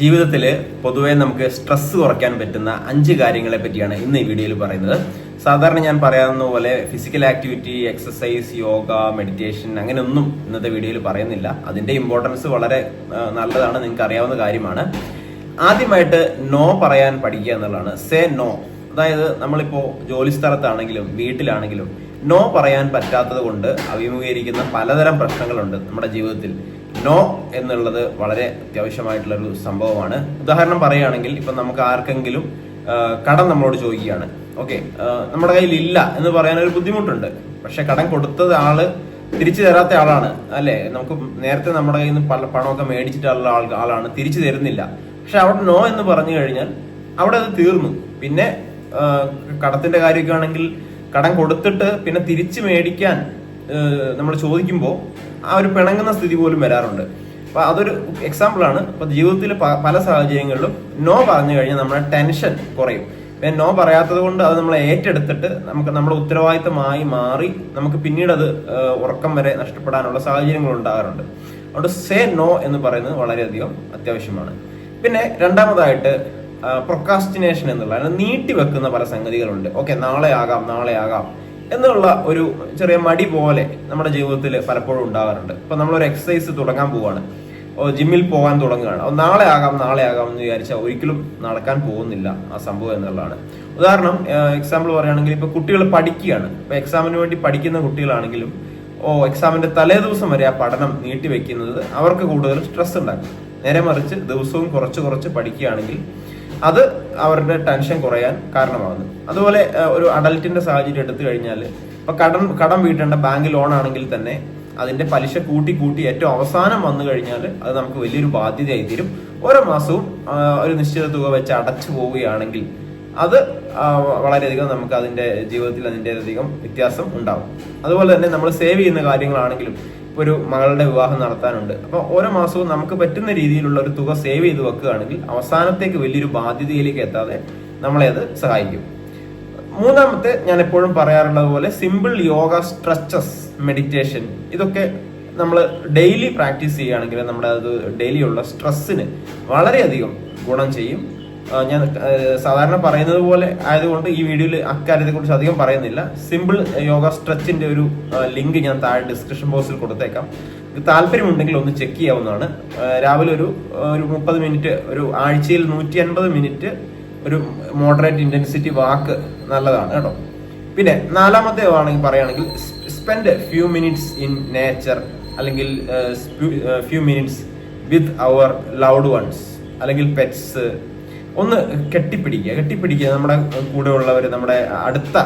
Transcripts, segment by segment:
ജീവിതത്തിൽ പൊതുവേ നമുക്ക് സ്ട്രെസ് കുറയ്ക്കാൻ പറ്റുന്ന അഞ്ച് കാര്യങ്ങളെ പറ്റിയാണ് ഇന്ന് ഈ വീഡിയോയിൽ പറയുന്നത്. സാധാരണ ഞാൻ പറയാവുന്ന പോലെ physical activity exercise yoga meditation അങ്ങനെയൊന്നും ഇന്നത്തെ വീഡിയോയിൽ പറയുന്നില്ല. അതിന്റെ ഇമ്പോർട്ടൻസ് വളരെ നല്ലതാണ് നിങ്ങൾക്ക് അറിയാവുന്ന കാര്യമാണ്. ആദ്യമായിട്ട് നോ പറയാൻ പഠിക്കുക എന്നുള്ളതാണ്. സേ നോ അതായത് നമ്മളിപ്പോ ജോലി സ്ഥലത്താണെങ്കിലും വീട്ടിലാണെങ്കിലും നോ പറയാൻ പറ്റാത്തത് കൊണ്ട് അഭിമുഖീകരിക്കുന്ന പലതരം പ്രശ്നങ്ങളുണ്ട് നമ്മുടെ ജീവിതത്തിൽ. നോ എന്നുള്ളത് വളരെ അത്യാവശ്യമായിട്ടുള്ള ഒരു സംഭവമാണ്. ഉദാഹരണം പറയുകയാണെങ്കിൽ ഇപ്പം നമുക്ക് ആർക്കെങ്കിലും കടം നമ്മളോട് ചോദിക്കുകയാണ്. ഓക്കെ നമ്മുടെ കയ്യിൽ ഇല്ല എന്ന് പറയാൻ ഒരു ബുദ്ധിമുട്ടുണ്ട്. പക്ഷെ കടം കൊടുത്തത് ആൾ തിരിച്ചു തരാത്ത ആളാണ് അല്ലെ? നമുക്ക് നേരത്തെ നമ്മുടെ കയ്യിൽ നിന്ന് പണമൊക്കെ മേടിച്ചിട്ടുള്ള ആളാണ് തിരിച്ചു തരുന്നില്ല. പക്ഷെ അവിടെ നോ എന്ന് പറഞ്ഞു കഴിഞ്ഞാൽ അവിടെ അത് തീർന്നു. പിന്നെ കടത്തിന്റെ കാര്യമൊക്കെ ആണെങ്കിൽ കടം കൊടുത്തിട്ട് പിന്നെ തിരിച്ചു മേടിക്കാൻ നമ്മൾ ചോദിക്കുമ്പോൾ ആ ഒരു പിണങ്ങുന്ന സ്ഥിതി പോലും വരാറുണ്ട്. അപ്പൊ അതൊരു എക്സാമ്പിൾ ആണ്. അപ്പൊ ജീവിതത്തിൽ പല സാഹചര്യങ്ങളിലും നോ പറഞ്ഞു കഴിഞ്ഞാൽ നമ്മുടെ ടെൻഷൻ കുറയും. പിന്നെ നോ പറയാത്തത് കൊണ്ട് അത് നമ്മൾ ഏറ്റെടുത്തിട്ട് നമുക്ക് നമ്മുടെ ഉത്തരവാദിത്തമായി മാറി നമുക്ക് പിന്നീട് അത് ഉറക്കം വരെ നഷ്ടപ്പെടാനുള്ള സാഹചര്യങ്ങൾ ഉണ്ടാകാറുണ്ട്. അതുകൊണ്ട് സേ നോ എന്ന് പറയുന്നത് വളരെയധികം അത്യാവശ്യമാണ്. പിന്നെ രണ്ടാമതായിട്ട് പ്രൊക്കാസ്റ്റിനേഷൻ എന്നുള്ള നീട്ടി വെക്കുന്ന പല സംഗതികളുണ്ട്. ഓക്കെ നാളെ ആകാം നാളെ ആകാം. എന്നുള്ള ഒരു ചെറിയ മടി പോലെ നമ്മുടെ ജീവിതത്തിൽ പലപ്പോഴും ഉണ്ടാകാറുണ്ട്. ഇപ്പൊ നമ്മളൊരു എക്സസൈസ് തുടങ്ങാൻ പോവാണ്. ജിമ്മിൽ പോകാൻ തുടങ്ങുകയാണ്. നാളെ ആകാം നാളെ ആകാം എന്ന് വിചാരിച്ചാൽ ഒരിക്കലും നടക്കാൻ പോകുന്നില്ല ആ സംഭവം എന്നുള്ളതാണ്. ഉദാഹരണം എക്സാമ്പിൾ പറയുകയാണെങ്കിൽ ഇപ്പൊ കുട്ടികൾ പഠിക്കുകയാണ്. ഇപ്പൊ എക്സാമിന് വേണ്ടി പഠിക്കുന്ന കുട്ടികളാണെങ്കിലും ഓ എക്സാമിന്റെ തലേ ദിവസം വരെ ആ പഠനം നീട്ടിവെക്കുന്നത് അവർക്ക് കൂടുതൽ സ്ട്രെസ് ഉണ്ടാക്കും. നേരെ മറിച്ച് ദിവസവും കുറച്ച് കുറച്ച് പഠിക്കുകയാണെങ്കിൽ അത് അവരുടെ ടെൻഷൻ കുറയാൻ കാരണമാകുന്നു. അതുപോലെ ഒരു അഡൽട്ടിന്റെ സാഹചര്യം എടുത്തു കഴിഞ്ഞാൽ ഇപ്പൊ കടം കടം വീട്ടേണ്ട ബാങ്ക് ലോൺ ആണെങ്കിൽ തന്നെ അതിന്റെ പലിശ കൂട്ടി കൂട്ടി ഏറ്റവും അവസാനം വന്നു കഴിഞ്ഞാൽ അത് നമുക്ക് വലിയൊരു ബാധ്യതയായി തീരും. ഓരോ മാസവും ഒരു നിശ്ചിത തുക വെച്ച് അടച്ചു പോവുകയാണെങ്കിൽ അത് വളരെയധികം നമുക്ക് അതിന്റെ ജീവിതത്തിൽ അതിന്റെധികം വ്യത്യാസം ഉണ്ടാവും. അതുപോലെ തന്നെ നമ്മൾ സേവ് ചെയ്യുന്ന കാര്യങ്ങളാണെങ്കിലും ഒരു മകളുടെ വിവാഹം നടത്താനുണ്ട്. അപ്പൊ ഓരോ മാസവും നമുക്ക് പറ്റുന്ന രീതിയിലുള്ള ഒരു തുക സേവ് ചെയ്ത് വെക്കുകയാണെങ്കിൽ അവസാനത്തേക്ക് വലിയൊരു ബാധ്യതയിലേക്ക് എത്താതെ നമ്മളെ അത് സഹായിക്കും. മൂന്നാമത്തെ ഞാൻ എപ്പോഴും പറയാറുള്ളത് പോലെ സിമ്പിൾ യോഗ സ്ട്രെച്ചസ് മെഡിറ്റേഷൻ ഇതൊക്കെ നമ്മൾ ഡെയിലി പ്രാക്ടീസ് ചെയ്യുകയാണെങ്കിൽ നമ്മുടെ അത് ഡെയിലി ഉള്ള സ്ട്രെസ്സിന് വളരെയധികം ഗുണം ചെയ്യും. ഞാൻ സാധാരണ പറയുന്നത് പോലെ ആയതുകൊണ്ട് ഈ വീഡിയോയിൽ അക്കാര്യത്തെ കുറിച്ച് അധികം പറയുന്നില്ല. സിമ്പിൾ യോഗ സ്ട്രെച്ചിന്റെ ഒരു ലിങ്ക് ഞാൻ താഴെ ഡിസ്ക്രിപ്ഷൻ ബോക്സിൽ കൊടുത്തേക്കാം. താല്പര്യമുണ്ടെങ്കിൽ ഒന്ന് ചെക്ക് ചെയ്യാവുന്നതാണ്. രാവിലെ ഒരു ഒരു മുപ്പത് മിനിറ്റ് ഒരു ആഴ്ചയിൽ നൂറ്റി അൻപത് മിനിറ്റ് ഒരു മോഡറേറ്റ് ഇന്റൻസിറ്റി വാക്ക് നല്ലതാണ് കേട്ടോ. പിന്നെ നാലാമത്തെ ആണെങ്കിൽ പറയുകയാണെങ്കിൽ spend few minutes in nature അല്ലെങ്കിൽ few minutes with our loved ones അല്ലെങ്കിൽ പെറ്റ്സ് ഒന്ന് കെട്ടിപ്പിടിക്കുക. കെട്ടിപ്പിടിക്കുക നമ്മുടെ കൂടെ ഉള്ളവർ നമ്മുടെ അടുത്ത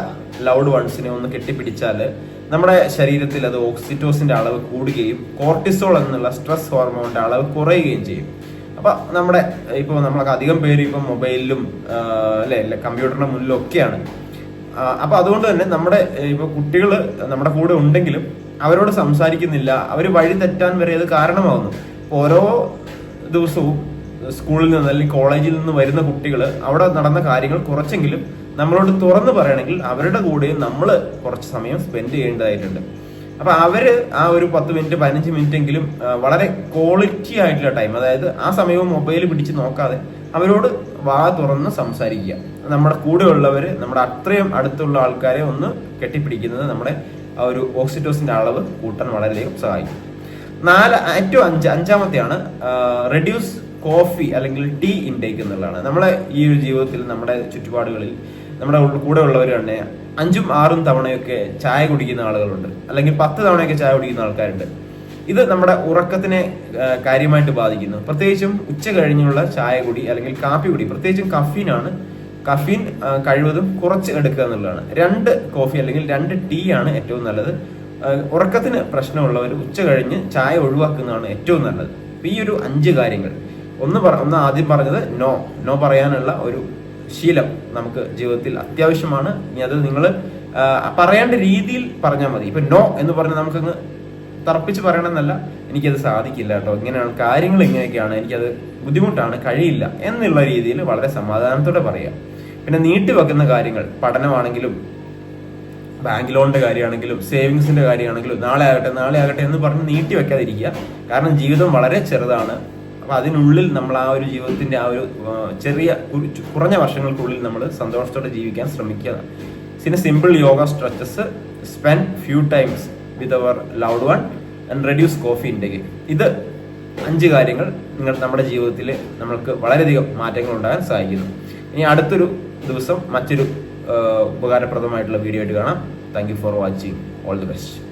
ലൗഡ് വൺസിനെ ഒന്ന് കെട്ടിപ്പിടിച്ചാൽ നമ്മുടെ ശരീരത്തിൽ അത് ഓക്സിറ്റോസിന്റെ അളവ് കൂടുകയും കോർട്ടിസോൾ എന്നുള്ള സ്ട്രെസ് ഹോർമോണിന്റെ അളവ് കുറയുകയും ചെയ്യും. അപ്പൊ നമ്മുടെ ഇപ്പോൾ നമ്മൾക്ക് അധികം പേര് ഇപ്പൊ മൊബൈലിലും അല്ലെ കമ്പ്യൂട്ടറിന്റെ മുന്നിലും ഒക്കെയാണ് അപ്പൊ അതുകൊണ്ട് തന്നെ നമ്മുടെ ഇപ്പൊ കുട്ടികൾ നമ്മുടെ കൂടെ ഉണ്ടെങ്കിലും അവരോട് സംസാരിക്കുന്നില്ല. അവർ വഴി തെറ്റാൻ വരെ അത് കാരണമാകുന്നു ഓരോ ദിവസവും സ്കൂളിൽ നിന്ന് അല്ലെങ്കിൽ കോളേജിൽ നിന്ന് വരുന്ന കുട്ടികൾ അവിടെ നടന്ന കാര്യങ്ങൾ കുറച്ചെങ്കിലും നമ്മളോട് തുറന്ന് പറയണമെങ്കിൽ അവരുടെ കൂടെ നമ്മൾ കുറച്ച് സമയം സ്പെൻഡ് ചെയ്യേണ്ടതായിട്ടുണ്ട്. അപ്പൊ അവർ ആ ഒരു പത്ത് മിനിറ്റ് പതിനഞ്ച് മിനിറ്റ് എങ്കിലും വളരെ ക്വാളിറ്റി ആയിട്ടുള്ള ടൈം അതായത് ആ സമയവും മൊബൈൽ പിടിച്ച് നോക്കാതെ അവരോട് വാ തുറന്ന് സംസാരിക്കുക. നമ്മുടെ കൂടെ ഉള്ളവര് നമ്മുടെ അത്രയും അടുത്തുള്ള ആൾക്കാരെ ഒന്ന് കെട്ടിപ്പിടിക്കുന്നത് നമ്മുടെ ആ ഒരു ഓക്സിറ്റോസിന്റെ അളവ് കൂട്ടാൻ വളരെയധികം സഹായിക്കും. നാല് ഏറ്റവും അഞ്ച് അഞ്ചാമത്തെയാണ് റെഡ്യൂസ് കോഫി അല്ലെങ്കിൽ ടീ ഇൻടേക്ക് എന്നുള്ളതാണ്. നമ്മളെ ഈ ഒരു ജീവിതത്തിൽ നമ്മുടെ ചുറ്റുപാടുകളിൽ നമ്മുടെ കൂടെ ഉള്ളവർ തന്നെ അഞ്ചും ആറും തവണയൊക്കെ ചായ കുടിക്കുന്ന ആളുകളുണ്ട്. അല്ലെങ്കിൽ പത്ത് തവണയൊക്കെ ചായ കുടിക്കുന്ന ആൾക്കാരുണ്ട്. ഇത് നമ്മുടെ ഉറക്കത്തിനെ കാര്യമായിട്ട് ബാധിക്കുന്നു. പ്രത്യേകിച്ചും ഉച്ച കഴിഞ്ഞുള്ള ചായ കുടി അല്ലെങ്കിൽ കാപ്പി കുടി. പ്രത്യേകിച്ചും കഫീനാണ്. കഫീൻ കഴിവതും കുറച്ച് എടുക്കുക എന്നുള്ളതാണ്. രണ്ട് കോഫി അല്ലെങ്കിൽ രണ്ട് ടീ ആണ് ഏറ്റവും നല്ലത്. ഉറക്കത്തിന് പ്രശ്നമുള്ളവർ ഉച്ച കഴിഞ്ഞ് ചായ ഒഴിവാക്കുന്നതാണ് ഏറ്റവും നല്ലത്. ഈ ഒരു അഞ്ച് കാര്യങ്ങൾ. ഒന്ന് പറ ഒന്ന് ആദ്യം പറഞ്ഞത് നോ. നോ പറയാനുള്ള ഒരു ശീലം നമുക്ക് ജീവിതത്തിൽ അത്യാവശ്യമാണ്. ഇനി അത് നിങ്ങൾ പറയേണ്ട രീതിയിൽ പറഞ്ഞാൽ മതി. ഇപ്പൊ നോ എന്ന് പറഞ്ഞ് നമുക്കങ്ങ് തറപ്പിച്ച് പറയണമെന്നല്ല. എനിക്കത് സാധിക്കില്ല കേട്ടോ. ഇങ്ങനെയാണ് കാര്യങ്ങൾ ഇങ്ങനെയൊക്കെയാണ്. എനിക്കത് ബുദ്ധിമുട്ടാണ് കഴിയില്ല എന്നുള്ള രീതിയിൽ വളരെ സമാധാനത്തോടെ പറയാം. പിന്നെ നീട്ടിവെക്കുന്ന കാര്യങ്ങൾ പഠനമാണെങ്കിലും ബാങ്ക് ലോണിന്റെ കാര്യമാണെങ്കിലും സേവിങ്സിന്റെ കാര്യമാണെങ്കിലും നാളെ ആകട്ടെ നാളെ ആകട്ടെ എന്ന് പറഞ്ഞ് നീട്ടി വെക്കാതിരിക്കുക. കാരണം ജീവിതം വളരെ ചെറുതാണ്. അപ്പോൾ അതിനുള്ളിൽ നമ്മൾ ആ ഒരു ജീവിതത്തിന്റെ ആ ഒരു ചെറിയ കുറഞ്ഞ വർഷങ്ങൾക്കുള്ളിൽ നമ്മൾ സന്തോഷത്തോടെ ജീവിക്കാൻ ശ്രമിക്കുക. പിന്നെ simple yoga stretches spend few times with our loved one and reduce coffee intake ഇത് അഞ്ച് കാര്യങ്ങൾ നിങ്ങൾ നമ്മുടെ ജീവിതത്തിൽ നമ്മൾക്ക് വളരെയധികം മാറ്റങ്ങൾ ഉണ്ടാകാൻ സഹായിക്കുന്നു. ഇനി അടുത്തൊരു ദിവസം മറ്റൊരു ഉപകാരപ്രദമായിട്ടുള്ള വീഡിയോ ആയിട്ട് കാണാം. Thank you for watching all the best